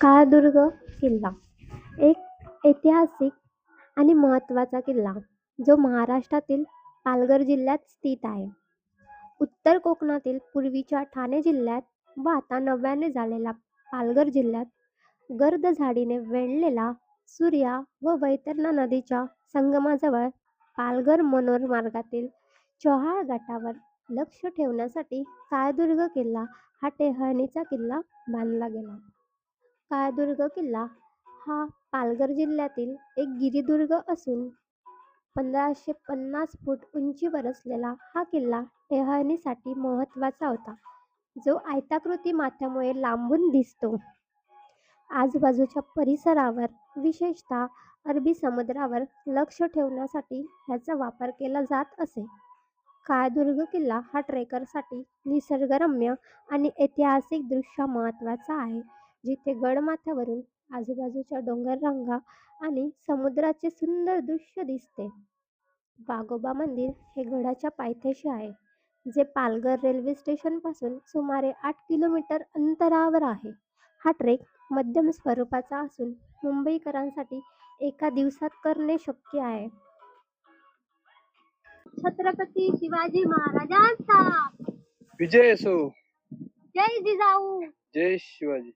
काळादुर्ग किल्ला एक ऐतिहासिक आणि महत्त्वाचा किल्ला जो महाराष्ट्रातील पालघर जिल्ह्यात स्थित आहे. उत्तर कोकणातील पूर्वीच्या ठाणे जिल्ह्यात व आता नव्याने झालेला पालघर जिल्ह्यात गर्द झाडीने वेढलेला सूर्या व वैतरणा नदीच्या संगमाजवळ पालघर मनोर मार्गातील चोहाळ घाटावर लक्ष ठेवण्यासाठी काळादुर्ग किल्ला हा टेहळणीचा किल्ला बांधला गेला. काळादुर्ग किल्ला हा पालघर जिल्ह्यातील एक गिरिदुर्ग असून पंधराशे पन्नास फूट उंचीवर असलेला हा किल्ला टेहळणीसाठी महत्त्वाचा होता, जो आयताकृती माथ्यामुळे लांबून दिसतो. आजूबाजूच्या परिसरावर, विशेषतः अरबी समुद्रावर लक्ष ठेवण्यासाठी ह्याचा वापर केला जात असे. काळादुर्ग किल्ला हा ट्रेकरसाठी निसर्गरम्य आणि ऐतिहासिक दृश्य महत्त्वाचा आहे, जिथे गडमाथ्यावरून आजूबाजूच्या डोंगररांगा आणि समुद्राचे सुंदर दृश्य दिसते. वाघोबा मंदिर हे गडाच्या पायथ्याशी आहे, जे पालघर रेल्वे स्टेशनपासून सुमारे आठ किलोमीटर अंतरावर आहे. हा ट्रेक मध्यम स्वरूपाचा असून मुंबईकरांसाठी एका दिवसात करणे शक्य आहे. छत्रपती शिवाजी महाराजांचा विजय असो जय जिजाऊ जय शिवाजी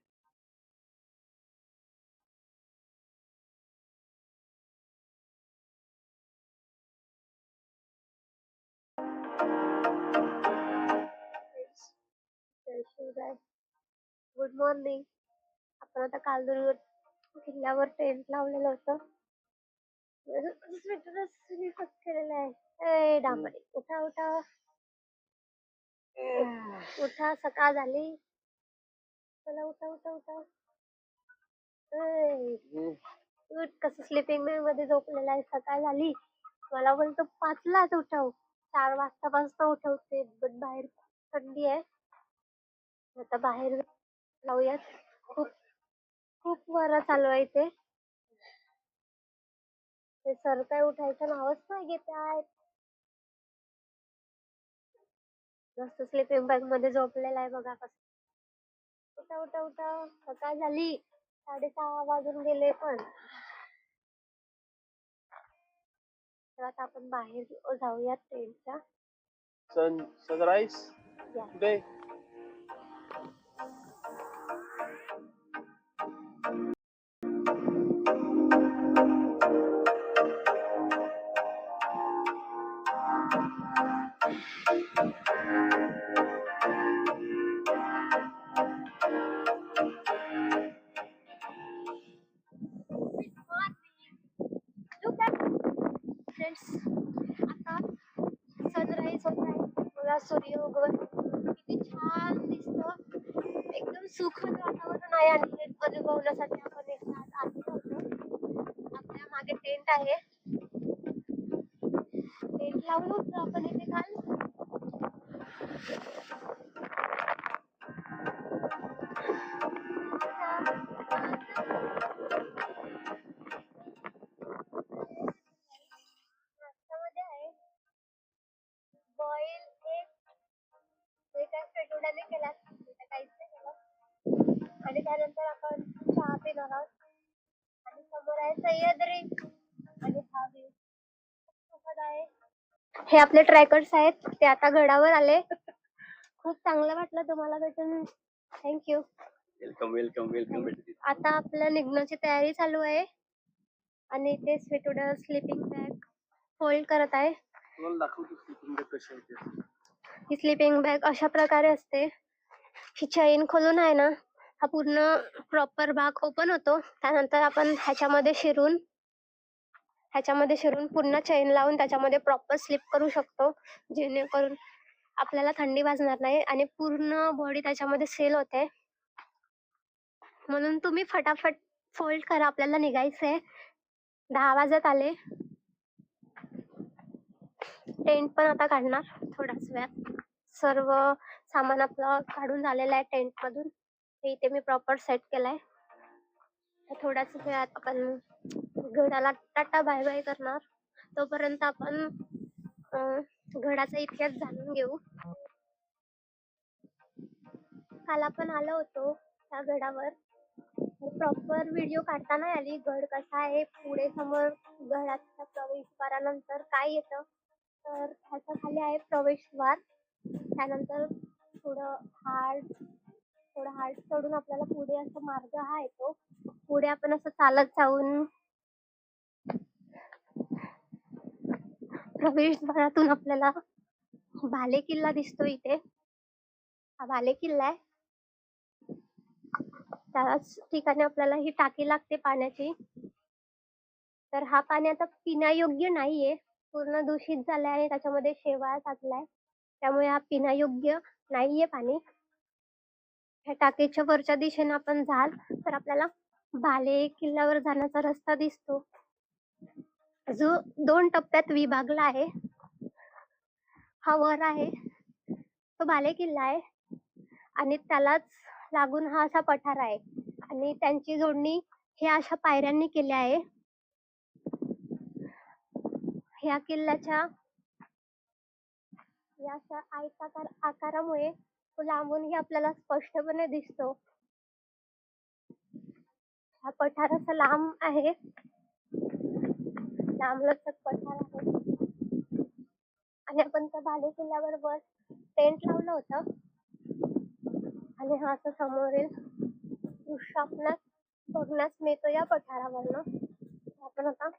गुड मॉर्निंग आपण आता कालदुर्ग किल्ल्यावर टेंट लावलेलं होतं. स्वेटर केलेलं आहे. ए डांबरे. उठा उठा. उठा सकाळ झाली. चला उठा उठा उठा. उठ कसं स्लिपिंग बॅगमध्ये झोपलेला आहे. सकाळ झाली. मला बोलतो पाचलाच उठव. चार वाजतापासून उठवते पण बाहेर थंडी आहे. आता बाहेर लावूयात. खूप खूप वारा चालू आहे इथे. ते सर काय उठायचं नावच नाही घेत आहेत. मस्त स्लिपिंग बॅगमध्ये झोपलेला आहे बघा कसं. उठा उठा उठा. सकाळ झाली? साडेसहा वाजून गेले पण. तर आता आपण बाहेर जाऊयात ट्रेनच्या सन सनराईज या. टुडे फ्रेंड्स आता सनराईज होत आहे मला सूर्य उगवत किती छान दिसतं. एकदम सुखद वातावरण आहे आणि हे अनुभवण्यासाठी आपण एक आज आलो होतो आपल्या मागे टेंट आहे. टेंट लावलं होतं आपण इथे काल त्यानंतर आपण चहा पिणार आहोत. आणि समोर आहे सह्याद्री. आणि हा आहे. हे आपले ट्रॅकर्स आहेत. ते आता गडावर आले. खूप चांगलं वाटलं तुम्हाला भेटून. थँक्यू वेलकम वेलकम वेलकम आता आपल्या निघण्याची तयारी चालू आहे. आणि ते स्वेटुडा स्लीपिंग बॅग फोल्ड करत आहे. ही स्लीपिंग बॅग अशा प्रकारे असते. ही चैन खोलून आहे ना हा पूर्ण प्रॉपर भाग ओपन होतो. त्यानंतर आपण ह्याच्यामध्ये शिरून ह्याच्यामध्ये शिरून पुन्हा चैन लावून त्याच्यामध्ये प्रॉपर स्लिप करू शकतो. जेणेकरून आपल्याला थंडी वाजणार नाही आणि पूर्ण बॉडी त्याच्यामध्ये सेल होते. म्हणून तुम्ही फटाफट फोल्ड करा. आपल्याला निघायचंय. दहा वाजत आले. टेंट पण आता काढणार थोडाच वेळात. सर्व सामान आपलं काढून झालेलं आहे टेंट मधून. हे इथे मी प्रॉपर सेट केलाय. थोड्याच वेळात आपण घडाला टाटा बाय बाय करणार. तोपर्यंत आपण घडाचा गडाचा इतिहास जाणून घेऊ. काल आपण आलो होतो त्या गडावर प्रॉपर व्हिडिओ काढता नाही आली गड कसा आहे पुढे समोर गडाच्या प्रवेशद्वारानंतर काय येतं. तर ह्याच्या खाली आहे प्रवेशद्वार. त्यानंतर थोडं हार्ड थोडं हार्ड चढून आपल्याला पुढे असा मार्ग हा येतो पुढे आपण असं चालत जाऊन प्रवेशद्वारातून आपल्याला भाले किल्ला दिसतो इथे. हा भाले किल्ला आहे. त्याच ठिकाणी आपल्याला ही टाकी लागते पाण्याची. तर हा पाणी आता पिण्यायोग्य नाहीये. पूर्ण दूषित झालाय आणि त्याच्यामध्ये शेवाळ टाकलाय. त्यामुळे हा पिण्यायोग्य नाहीये पाणी. ह्या टाकीच्या वरच्या दिशेने आपण जाल तर आपल्याला भाले किल्ल्यावर जाण्याचा रस्ता दिसतो. जो दोन टप्प्यात विभागला आहे. हा वर आहे. तो भाले किल्ला आहे. आणि त्यालाच लागून हा असा पठार आहे. आणि त्यांची जोडणी हे अशा पायऱ्यांनी केली आहे. ह्या किल्ल्याच्या या अशा आयताकार आकारामुळे लांबूनही आपल्याला स्पष्टपणे दिसतो. हा पठार असा लांब आहे. लांबलचक पठार आहे. आणि आपण त्या बाले किल्ल्यावर वर टेंट लावलं होतं. आणि हा असं समोरील दृश्य आपणास बघण्यास मिळतो या पठारावरनं. आपण आता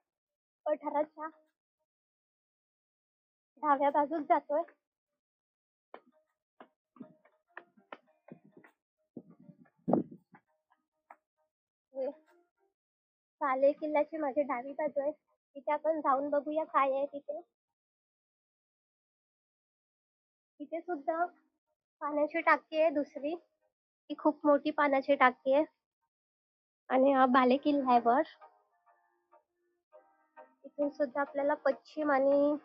पठाराच्या डाव्या बाजूत जातोय. साले किल्ल्याची माझी डावी बाजू आहे. तिथे आपण जाऊन बघूया काय आहे तिथे. तिथे सुद्धा पाण्याची टाकी आहे दुसरी. ती खूप मोठी पाण्याची टाकी आहे. आणि हा बाले किल्ला आहे वर. इथून सुद्धा आपल्याला पश्चिम आणि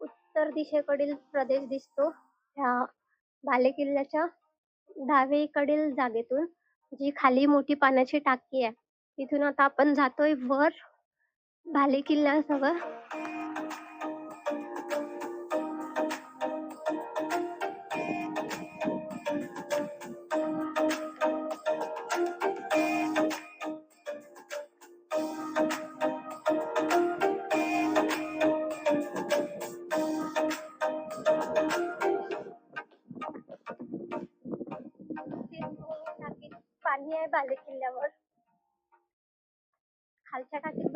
उत्तर दिशेकडील प्रदेश दिसतो. ह्या बाले किल्ल्याच्या डावीकडील जागेतून. जी खाली मोठी पाण्याची टाकी आहे तिथून आता आपण जातोय वर भाले किल्ल्याजवळ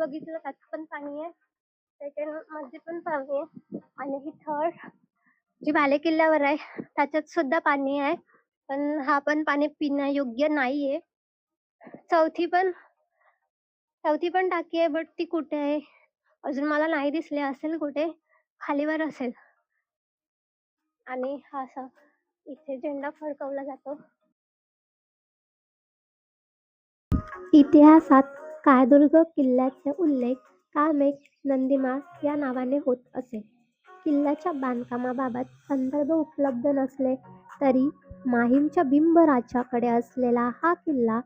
बघितलं त्यात पण पाणी आहे. सेकंडमध्ये पण पाणी आहे. आणि ही थर्ड जी बाले किल्ल्यावर आहे त्याच्यात सुद्धा पाणी आहे. पण हा पण पाणी पिण्यायोग्य नाहीये. चौथी पण चौथी पण टाकी आहे बट ती कुठे आहे? अजून मला नाही दिसले. असेल कुठे? खालीवर असेल. आणि हा असा इथे झेंडा फडकवला जातो. इतिहासात काळदुर्ग किल्ल्याचा उल्लेख कामेक नंदीमास या नावाने होत असे. किल्ल्याच्या बांधकामाबाबत संदर्भ उपलब्ध नसले तरी माहीमच्या बिंबराजाकडे असलेला हा किल्ला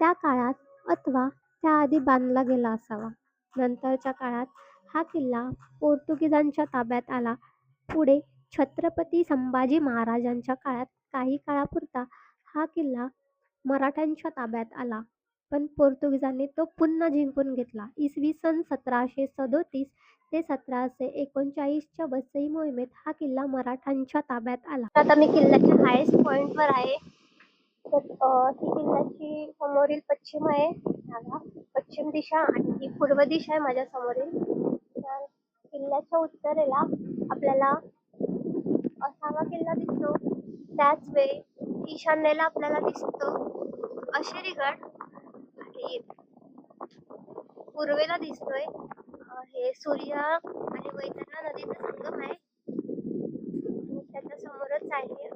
त्या काळात अथवा त्याआधी बांधला गेला असावा. नंतरच्या काळात हा किल्ला पोर्तुगीजांच्या ताब्यात आला. पुढे छत्रपती संभाजी महाराजांच्या काळात काही काळापुरता हा किल्ला मराठ्यांच्या ताब्यात आला. पण पोर्तुगीजांनी तो पुन्हा जिंकून घेतला. इसवी सन सतराशे सदोतीस ते सतराशे एकोणचाळीसच्या वसई मोहिमेत हा किल्ला मराठ्यांच्या ताब्यात आला. आता मी किल्ल्याच्या हायेस्ट पॉइंटवर आहे. तर ही किल्ल्याची समोरील पश्चिम आहे. पश्चिम दिशा आणि ही पूर्व दिशा आहे माझ्या समोरील. तर किल्ल्याच्या उत्तरेला आपल्याला असावा किल्ला दिसतो. त्याच वेळी ईशान्येला आपल्याला दिसतो. अशेरीगड. आणि पूर्वेला दिसतोय. हे सूर्य आणि वैतरणा नदीचा संगम आहे. त्याच्या समोरच आहे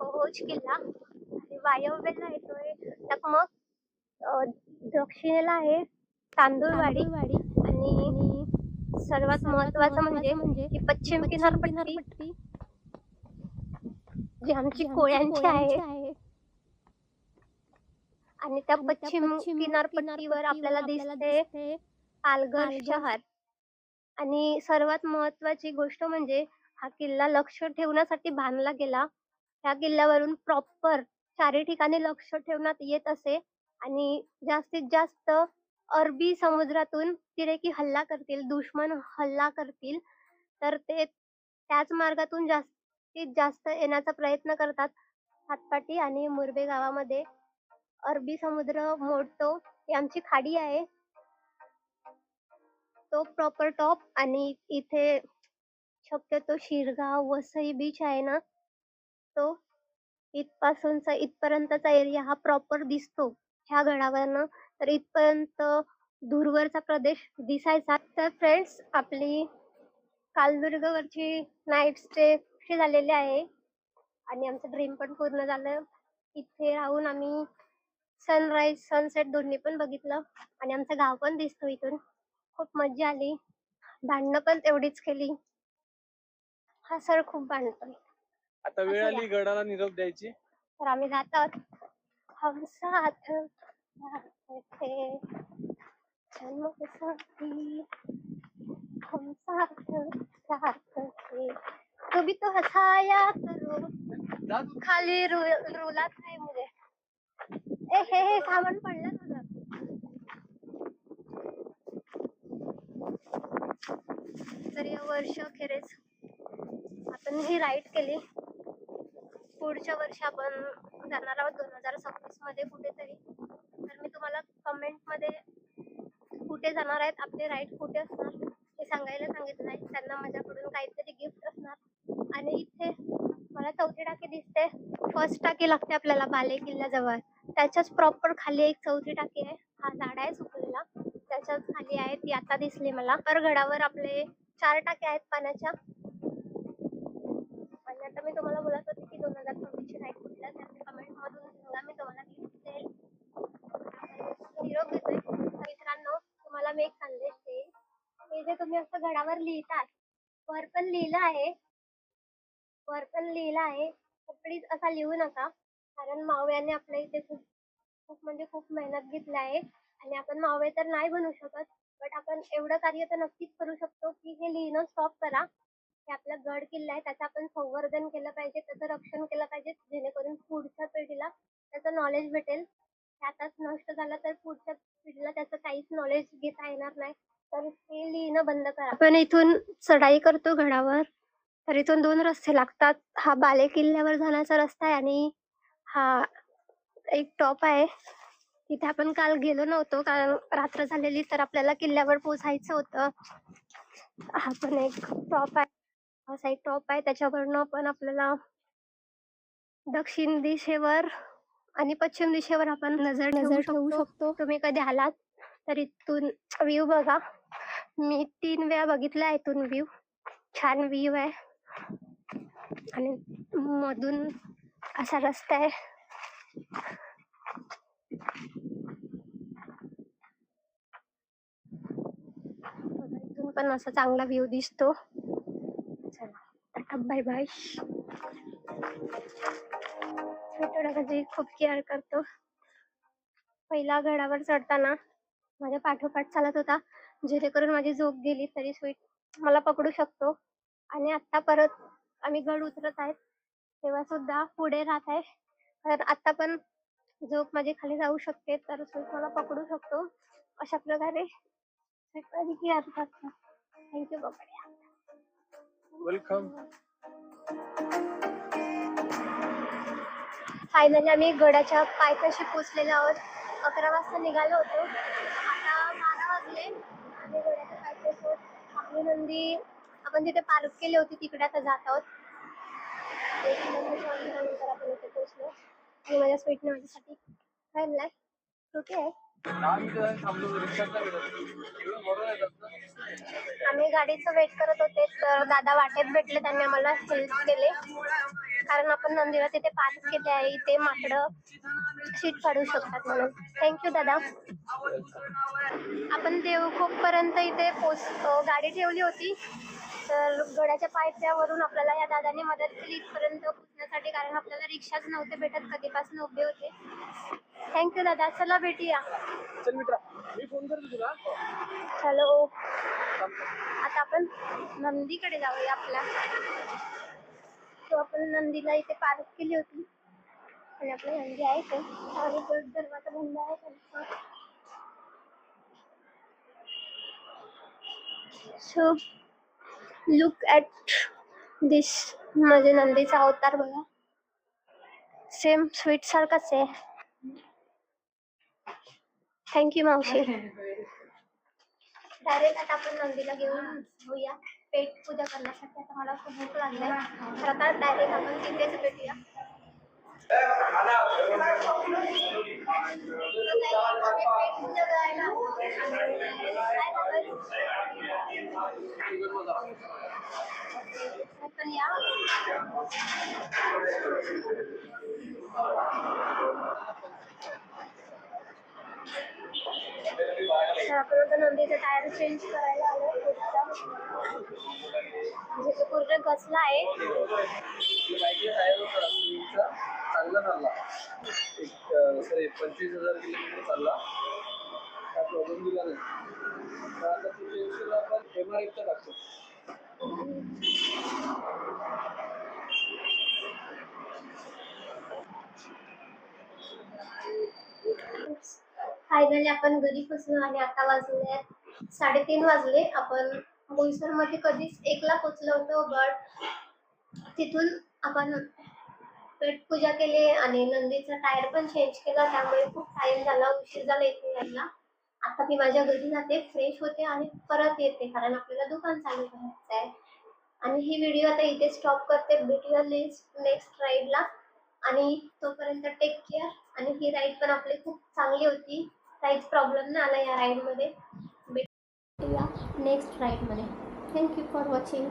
ओहोज किल्ला. आणि वायव्येला येतोय टकमक. दक्षिणेला आहे तांदूळवाडी. आणि सर्वात महत्वाचं म्हणजे ही पश्चिम किनारपट्टी. जी आमची कोळ्यांची आहे. आणि त्या पश्चिम किनारपट्टीवर आपल्याला दिसते पालघर शहर. आणि सर्वात महत्वाची गोष्ट म्हणजे हा किल्ला लक्ष ठेवण्यासाठी बांधला गेला. ह्या किल्ल्यावरून प्रॉपर चारी ठिकाणी लक्ष ठेवण्यात येत असे आणि जास्तीत जास्त अरबी समुद्रातून तिरेकी हल्ला करतील दुश्मन हल्ला करतील तर ते त्याच मार्गातून जास्तीत जास्त येण्याचा प्रयत्न करतात. हातपाटी आणि मुरबे गावामध्ये अरबी समुद्र मोडतो ही आमची खाडी आहे. तो प्रॉपर टॉप आणि इथे शक्यतो शिरगाव वसई बीच आहे ना? तो इथपासूनचा इथपर्यंतचा एरिया हा प्रॉपर दिसतो. ह्या गडावरनं तर इथपर्यंत दूरवरचा प्रदेश दिसायचा. तर फ्रेंड्स आपली कालदुर्गवरची नाईट स्टे झालेली आहे. आणि आमचं ड्रीम पण पूर्ण झालं. इथे राहून आम्ही सनराईज सनसेट दोन्ही पण बघितलं. आणि आमचं गाव पण दिसतो इथून. खूप मज्जा आली. भांडणं पण तेवढीच केली. हा सर खूप भांडतोय. आता वेळ असं आली गडाला निरोप द्यायची. तर आम्ही जात आहोत हम साथ थे जन्म के साथी. हम साथ रहते थे कभी तो हंसाया करो. खाली रू रुलात नाही ए हे हे सामान पडलं तुझं. तर या वर्ष अखेरीस आपण ही राईड केली. पुढच्या वर्षी आपण जाणार आहोत दोन हजार सव्वीसमध्ये कुठेतरी. तर मी तुम्हाला कमेंटमध्ये कुठे जाणार आहेत आपले राईड कुठे असणार हे सांगायला सांगितलं आहे त्यांना माझ्याकडून काहीतरी गिफ्ट असणार. आणि इथे मला चौथी टाकी दिसते. फर्स्ट टाकी लागते आपल्याला बाले किल्ल्याजवळ त्याच्याच प्रॉपर खाली एक चौथी टाकी आहे. हा झाड आहे सुकलेला. त्याच्याच खाली आहे. ती आता दिसली मला. तर गडावर आपले चार टाक्या आहेत पाण्याच्या. आणि आता मी तुम्हाला बोलत होते की दोन हजार सव्वीसची राईड कुठल्या तर कमेंट मधून सांगा मी तुम्हाला देईल निरोप देतोय मित्रांनो तुम्हाला मी एक संदेश देईल हे जे तुम्ही असं घडावर लिहितात वर पण लिहिलं आहे. वर पण लिहिलं आहे. प्लीज असा लिहू नका. कारण मावळ्याने आपल्या इथे खूप खूप म्हणजे खूप मेहनत घेतली आहे. आणि आपण मावळे तर नाही बनू शकत बट आपण एवढं कार्य तर नक्कीच करू शकतो की हे लिहिणं स्टॉप करा. हे आपला गड किल्ला आहे त्याचं आपण संवर्धन केलं पाहिजे त्याचं रक्षण केलं पाहिजे जेणेकरून पुढच्या पिढीला त्याचं नॉलेज भेटेल. हे आताच नष्ट झालं तर पुढच्या पिढीला त्याचं काहीच नॉलेज घेता येणार नाही. तर ते लिहिणं बंद करा. आपण इथून चढाई करतो गडावर तर इथून दोन रस्ते लागतात. हा बाले किल्ल्यावर जाण्याचा रस्ता आहे आणि हा एक टॉप आहे. तिथे आपण काल गेलो नव्हतो. कारण रात्र झालेली तर आपल्याला किल्ल्यावर पोचायचं होतं. हा पण एक टॉप आहे. असा एक टॉप आहे. त्याच्यावरनं पण आपल्याला दक्षिण दिशेवर आणि पश्चिम दिशेवर आपण नजर नजर ठेवू शकतो. तुम्ही कधी आलात तर इथून व्ह्यू बघा. मी तीन वेळा बघितला इथून व्ह्यू छान व्ह्यू आहे. आणि मधून असा रस्ता आहे. इथून पण असा चांगला व्ह्यू दिसतो. चला बाय बाय छोट्या खूप केअर करतो. पहिला गडावर चढताना माझ्या पाठोपाठ चालत होता. जेणेकरून माझी झोप गेली तरी स्वीट मला पकडू शकतो. आणि आता परत आम्ही गड उतरत आहेत. तेव्हा सुद्धा पुढे राहत आहे. तर आता पण झोप माझी खाली जाऊ शकते तर स्वीट मला पकडू शकतो. अशा प्रकारे स्वीट माझी केअर करतो थँक्यू बाबा वेलकम फायनली आम्ही गडाच्या पायथ्याशी पोहोचलेलो आहोत. अकरा वाजता निघालो होतो. आता बारा वाजले. आम्ही गडाच्या पायथ्याशी. आपली नंदी आपण तिथे पार्क केली होती तिकडे आता जात आहोत. आपण इथे पोहोचलो आणि माझ्या स्वीटने माझ्यासाठी खायला छोटी आहे आम्ही गाडीचं वेट करत होते तर दादा वाटेत भेटले त्यांनी आम्हाला हेल्प केले. कारण आपण नंदीला तिथे पार्क केले आहे इथे माकडं शीट काढू शकतात म्हणून. थँक्यू दादा. आपण देवखोप पर्यंत इथे पोच गाडी ठेवली होती. तर गडाच्या पायथ्यावरून आपल्याला या दादाने मदत केली. इथपर्यंत पोचण्यासाठी कारण आपल्याला रिक्षाच नव्हते भेटत. कधीपासून उभे होते. थँक्यू दादा. चला भेटूया. चल मित्रा मी फोन करतो तुला. चलो आता आपण नंदीकडे जाऊया आपल्या तो आपण नंदीला इथे पार्क केली होती. आणि आपले नंदी आहे ते. गट दरवाजा बंद आहे. त्यांचा सो लुक ॲट दिस म्हणजे नंदीचा अवतार बघा. सेम स्वीट सारखाच आहे. थँक्यू मावशी. डायरेक्ट आता आपण नंदीला घेऊन जाऊया. पेट पूजा करण्यासाठी. आता मला खूप भूक लागली तर आता डायरेक्ट आपण तिथेच भेटूया. आपण या आपण आता नंदीचं टायर चेंज करायला आलो म्हणजे पूर्ण कसला आहे. चांगला चालला एक सॉरी पंचवीस हजार किलोमीटर चालला काय प्रॉब्लेम दिला नाही तर आता तुझ्या हिशोबाने आपण एम आर एफचा टाकतो फायनली आपण घरी पोचलो आणि आता वाजले साडेतीन वाजले. आपण मध्ये कधीच एकला पोचलो होतो बट तिथून आपण पेट पूजा केली आणि नंदीचा टायर पण चेंज केला त्यामुळे खूप टाइम झाला उशीर झाला इथे यायला. आता मी माझ्या घरी जाते फ्रेश होते आणि परत येते कारण आपल्याला दुकान चालू करायचं आहे आणि ही व्हिडिओ आता इथे स्टॉप करते भेटूया नेक्स्ट नेक्स्ट राईडला आणि तोपर्यंत टेक केअर आणि ही राईड पण आपली खूप चांगली होती. काहीच प्रॉब्लेम नाही आला या राईडमध्ये नेक्स्ट राईडमध्ये थँक्यू फॉर वॉचिंग